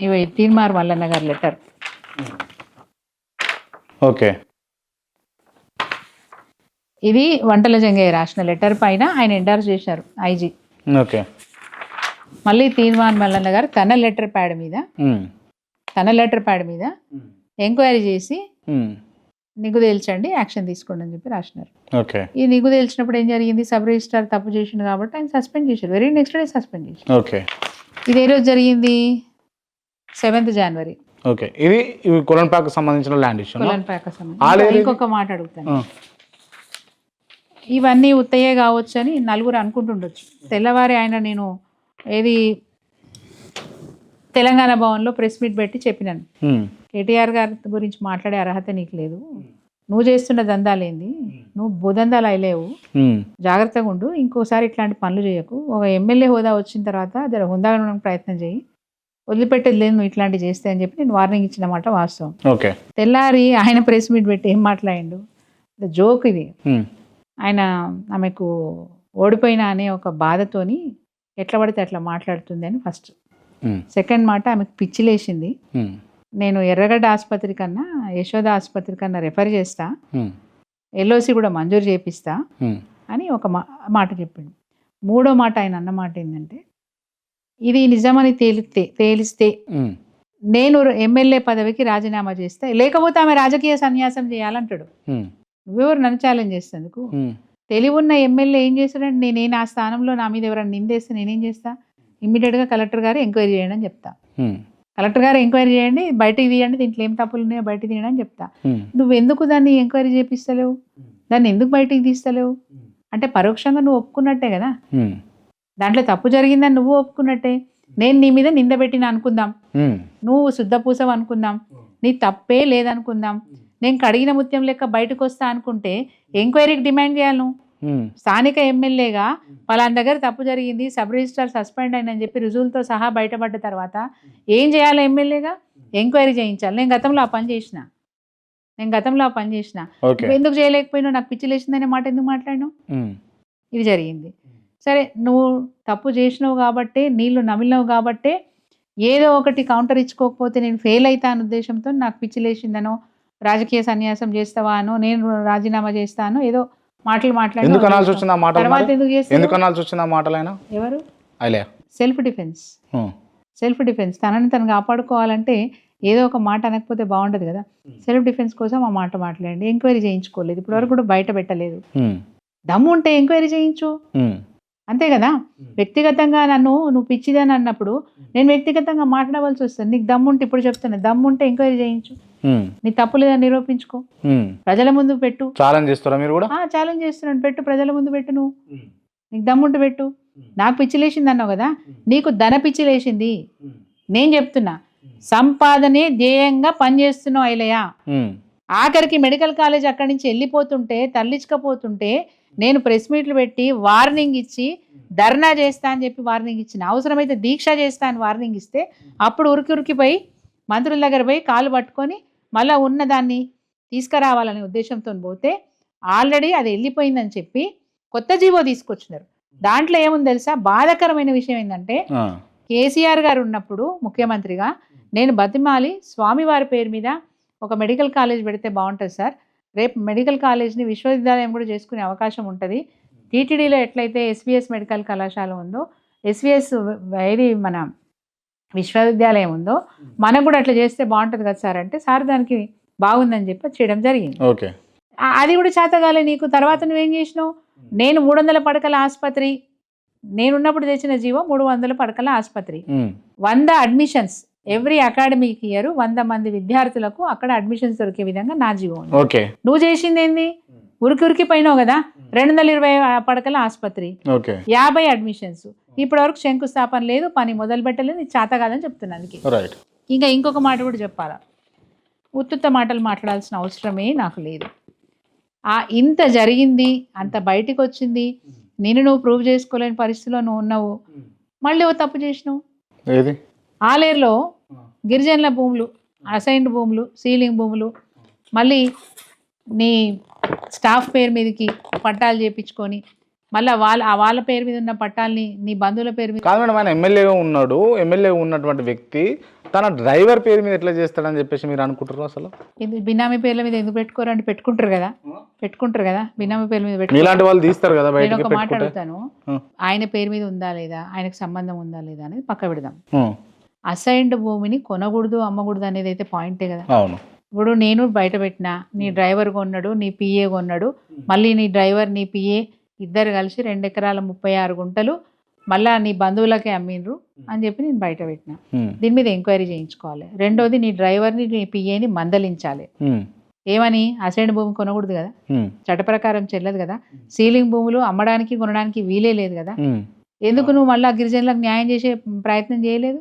ఇవి తీన్మార్ మల్లన్న గారి letter. Okay. ఇది వంటల జంగయ్య రాసిన లెటర్ పైన ఆయన ఎండార్స్ చేశారు ఐజీ. ఓకే. మళ్ళీ తీన్మార్ మల్లన్న గారు తన లెటర్ ప్యాడ్ మీద. తన లెటర్ ప్యాడ్ మీద ఎంక్వైరీ చేసి. నిగ్గు తేల్చండి యాక్షన్ తీసుకోండి అని చెప్పి రాసినారు. ఓకే. ఈ నిగ్గు తేల్చినప్పుడు ఏం జరిగింది? సబ్ రిజిస్ట్రార్ తప్పు చేసిండు కాబట్టి ఆయన సస్పెండ్ చేశారు. వెరీ నెక్స్ట్ డే సస్పెండ్ చేశారు. ఓకే. ఇది ఏ రోజు జరిగింది? Seventh January okay. ఇది ఇవి కొలన్పాకు సంబంధించిన ల్యాండ్ ఇష్యూ ఇంకొక మాట అడుగుతాను. ఇవన్నీ ఉత్తయే కావచ్చు అని నలుగురు అనుకుంటుండొచ్చు. తెల్లవారి ఆయన నేను ఏది తెలంగాణ భవన్లో ప్రెస్ మీట్ పెట్టి చెప్పినాను. కేటీఆర్ గారి గురించి మాట్లాడే అర్హత నీకు లేదు. నువ్వు చేస్తున్న దందాలేంది? నువ్వు భూదందాలు అయ్యలేవు. జాగ్రత్తగా ఉండు. ఇంకోసారి ఇట్లాంటి పనులు చేయకు. ఒక ఎమ్మెల్యే హోదా వచ్చిన తర్వాత జర హుందాగా ఉండడానికి ప్రయత్నం చేయి. వదిలిపెట్టేది లేదు నువ్వు ఇట్లాంటివి చేస్తే అని చెప్పి నేను వార్నింగ్ ఇచ్చిన మాట వాస్తవం. ఓకే. తెల్లారి ఆయన ప్రెస్ మీట్ పెట్టి ఏం మాట్లాడిండు? జోక్ ఇది. ఆయన ఆమెకు ఓడిపోయినా అనే ఒక బాధతోని ఎట్లా పడితే అట్లా మాట్లాడుతుంది అని ఫస్ట్. సెకండ్ మాట ఆమెకు పిచ్చిలేసింది నేను ఎర్రగడ్డ ఆసుపత్రి కన్నా యశోద ఆసుపత్రి కన్నా రెఫర్ చేస్తా. ఎల్ఓసి కూడా మంజూరు చేపిస్తా అని ఒక మాట చెప్పిండు. మూడో మాట ఆయన అన్న మాట ఏంటంటే ఇది నిజమని తేలితే తేలిస్తే నేను ఎమ్మెల్యే పదవికి రాజీనామా చేస్తే లేకపోతే ఆమె రాజకీయ సన్యాసం చేయాలంటాడు. నువ్వెవరు? నన్ను ఛాలెంజ్ చేసేందుకు తెలివి ఉన్న ఎమ్మెల్యే ఏం చేస్తాడంటే నేనే ఆ స్థానంలో నా మీద ఎవరైనా నిందేస్తే నేనేం చేస్తా? ఇమ్మీడియట్గా కలెక్టర్ గారు ఎంక్వైరీ చేయండి అని చెప్తా. కలెక్టర్ గారు ఎంక్వైరీ చేయండి బయటికి తీయండి దీంట్లో ఏం తప్పులు ఉన్నాయో బయటికి తీయండి అని చెప్తా. నువ్వు ఎందుకు దాన్ని ఎంక్వైరీ చేపిస్తలేవు? దాన్ని ఎందుకు బయటికి తీస్తలేవు? అంటే పరోక్షంగా నువ్వు ఒప్పుకున్నట్టే కదా? దాంట్లో తప్పు జరిగిందని నువ్వు ఒప్పుకున్నట్టే. నేను నీ మీద నింద పెట్టిన అనుకుందాం. నువ్వు శుద్ధపూసం అనుకుందాం. నీ తప్పే లేదనుకుందాం. నేను కడిగిన ముత్యం లెక్క బయటకు వస్తా అనుకుంటే ఎంక్వైరీకి డిమాండ్ చేయాలి నువ్వు. స్థానిక ఎమ్మెల్యేగా పలానా దగ్గర తప్పు జరిగింది సబ్ రిజిస్ట్రార్ సస్పెండ్ అయిందని చెప్పి రుజువులతో సహా బయటపడ్డ తర్వాత ఏం చేయాలి ఎమ్మెల్యేగా? ఎంక్వైరీ చేయించాలి. నేను గతంలో ఆ పని చేసిన. నేను గతంలో ఆ పని చేసిన. ఎందుకు చేయలేకపోయినావు? నాకు పిచ్చి లేచిందనే మాట ఎందుకు మాట్లాడినావు? ఇది జరిగింది. సరే నువ్వు తప్పు చేసినావు కాబట్టే నీళ్ళు నమిలినావు కాబట్టే ఏదో ఒకటి కౌంటర్ ఇచ్చుకోకపోతే నేను ఫెయిల్ అవుతాను ఉద్దేశంతో నాకు పిచ్చి లేచిందనో రాజకీయ సన్యాసం చేస్తావా అనో నేను రాజీనామా చేస్తాను ఏదో మాటలు మాట్లాడి ఎందుకు అనాల్సి వచ్చింది ఆ మాటలు తర్వాత మరి? ఎందుకు చేస్తావు? ఎందుకు అనాల్సి వచ్చింది ఆ మాటలైనా? ఎవరు? సెల్ఫ్ డిఫెన్స్ సెల్ఫ్ డిఫెన్స్ తనని తను కాపాడుకోవాలంటే ఏదో ఒక మాట అనకపోతే బాగుండదు కదా. సెల్ఫ్ డిఫెన్స్ కోసం ఆ మాట మాట్లాడండి. ఎంక్వైరీ చేయించుకోలేదు. ఇప్పటివరకు కూడా బయట పెట్టలేదు. దమ్ము ఉంటే ఎంక్వైరీ చేయించు. అంతే కదా? వ్యక్తిగతంగా నన్ను నువ్వు పిచ్చిదని అన్నప్పుడు నేను వ్యక్తిగతంగా మాట్లాడవలసి వస్తుంది. నీకు దమ్ముంటే ఇప్పుడు చెప్తున్నా. దమ్ముంటే ఎంక్వైరీ చేయించు. నీ తప్పు లేదని నిరూపించుకో. ప్రజల ముందు పెట్టు. ఛాలెంజ్ మీరు కూడా? ఛాలెంజ్ చేస్తున్నాను. పెట్టు ప్రజల ముందు పెట్టు నువ్వు. నీకు దమ్ముంటే పెట్టు. నాకు పిచ్చి లేచింది అన్నావు కదా? నీకు ధన పిచ్చి లేచింది. నేను చెప్తున్నా. సంపాదనే ధ్యేయంగా పనిచేస్తున్నావు ఐలయ్య. ఆఖరికి మెడికల్ కాలేజ్ అక్కడి నుంచి వెళ్ళిపోతుంటే తరలించకపోతుంటే నేను ప్రెస్ మీట్లు పెట్టి వార్నింగ్ ఇచ్చి ధర్నా చేస్తా అని చెప్పి వార్నింగ్ ఇచ్చిన. అవసరమైతే దీక్ష చేస్తా అని వార్నింగ్ ఇస్తే అప్పుడు ఉరికి ఉరికిపోయి మంత్రుల దగ్గర పోయి కాలు పట్టుకొని మళ్ళీ ఉన్న దాన్ని తీసుకురావాలనే ఉద్దేశంతో పోతే ఆల్రెడీ అది వెళ్ళిపోయిందని చెప్పి కొత్త జీవో తీసుకొచ్చినారు. దాంట్లో ఏముంది తెలుసా? బాధాకరమైన విషయం ఏంటంటే కేసీఆర్ గారు ఉన్నప్పుడు ముఖ్యమంత్రిగా నేను బతిమాలి స్వామివారి పేరు మీద ఒక మెడికల్ కాలేజ్ పెడితే బాగుంటుంది సార్. రేపు మెడికల్ కాలేజ్ని విశ్వవిద్యాలయం కూడా చేసుకునే అవకాశం ఉంటుంది. టీటీడీలో ఎట్లయితే ఎస్విఎస్ మెడికల్ కళాశాల ఉందో ఎస్విఎస్ ఏది మన విశ్వవిద్యాలయం ఉందో మనకు కూడా అట్లా చేస్తే బాగుంటుంది కదా సార్ అంటే సార్ దానికి బాగుందని చెప్పి చేయడం జరిగింది. ఓకే. అది కూడా చేతగాలే నీకు తర్వాత నువ్వేం చేసినావు? నేను మూడు వందల పడకల ఆసుపత్రి నేనున్నప్పుడు తెచ్చిన జీవో మూడు వందల పడకల ఆసుపత్రి. వంద అడ్మిషన్స్ ఎవ్రీ అకాడమిక్ ఇయర్ వంద మంది విద్యార్థులకు అక్కడ అడ్మిషన్స్ దొరికే విధంగా నా జీవో ఓకే. నువ్వు చేసింది ఏంది? ఉరికి ఉరికి పోయినావు కదా? రెండు వందల ఇరవై పడకల ఆసుపత్రి. యాభై అడ్మిషన్స్ ఇప్పటి వరకు శంకుస్థాపన లేదు పని మొదలు పెట్టలేదు చేత కాదని చెప్తున్నా అందుకే. ఇంకా ఇంకొక మాట కూడా చెప్పాలా? ఉత్తుత్త మాటలు మాట్లాడాల్సిన అవసరమే నాకు లేదు. ఆ ఇంత జరిగింది అంత బయటికి వచ్చింది నేను నువ్వు ప్రూవ్ చేసుకోలేని పరిస్థితిలో నువ్వు ఉన్నావు. మళ్ళీ ఓ తప్పు చేసినావు. ఆలేరులో గిరిజనుల భూములు అసైన్డ్ భూములు సీలింగ్ భూములు మళ్ళీ నీ స్టాఫ్ పేరు మీదకి పట్టాలు చేపించుకొని మళ్ళీ వాళ్ళ వాళ్ళ పేరు మీద ఉన్న పట్టాలని నీ బంధువుల పేరు మీద కాదు మేడం ఆయన ఎమ్మెల్యేగా ఉన్నాడు. ఎమ్మెల్యే ఉన్నటువంటి వ్యక్తి తన డ్రైవర్ పేరు మీద ఎట్లా చేస్తాడని చెప్పేసి మీరు అనుకుంటారు అసలు? ఇది బినామీ పేర్ల మీద ఎందుకు పెట్టుకోరు అంటే పెట్టుకుంటారు కదా. పెట్టుకుంటారు కదా బినామీ పేర్ల మీద ఇలాంటి వాళ్ళు తీస్తారు కదా నేను ఒక మాట పెట్టుకుంటే. అడుగుతాను. ఆ. ఆయన పేరు మీద ఉందా లేదా ఆయనకు సంబంధం ఉందా లేదా అనేది పక్క పెడదాం. అసైన్డ్ భూమిని కొనకూడదు అమ్మకూడదు అనేది అయితే పాయింటే కదా. అవును. ఇప్పుడు నేను బయట పెట్టిన నీ డ్రైవర్ కొన్నాడు నీ పిఏ కొన్నాడు మళ్ళీ నీ డ్రైవర్ నీ పిఏ ఇద్దరు కలిసి రెండు ఎకరాల ముప్పై ఆరు గుంటలు మళ్ళా నీ బంధువులకే అమ్మిండ్రు అని చెప్పి నేను బయట పెట్టిన. దీని మీద ఎంక్వైరీ చేయించుకోవాలి. రెండోది నీ డ్రైవర్ని నీ పిఏని మందలించాలి. ఏమని? అసైన్డ్ భూమి కొనకూడదు కదా. చట్ట ప్రకారం చెల్లదు కదా. సీలింగ్ భూములు అమ్మడానికి కొనడానికి వీలే లేదు కదా. ఎందుకు నువ్వు మళ్ళీ గిరిజనులకు న్యాయం చేసే ప్రయత్నం చేయలేదు?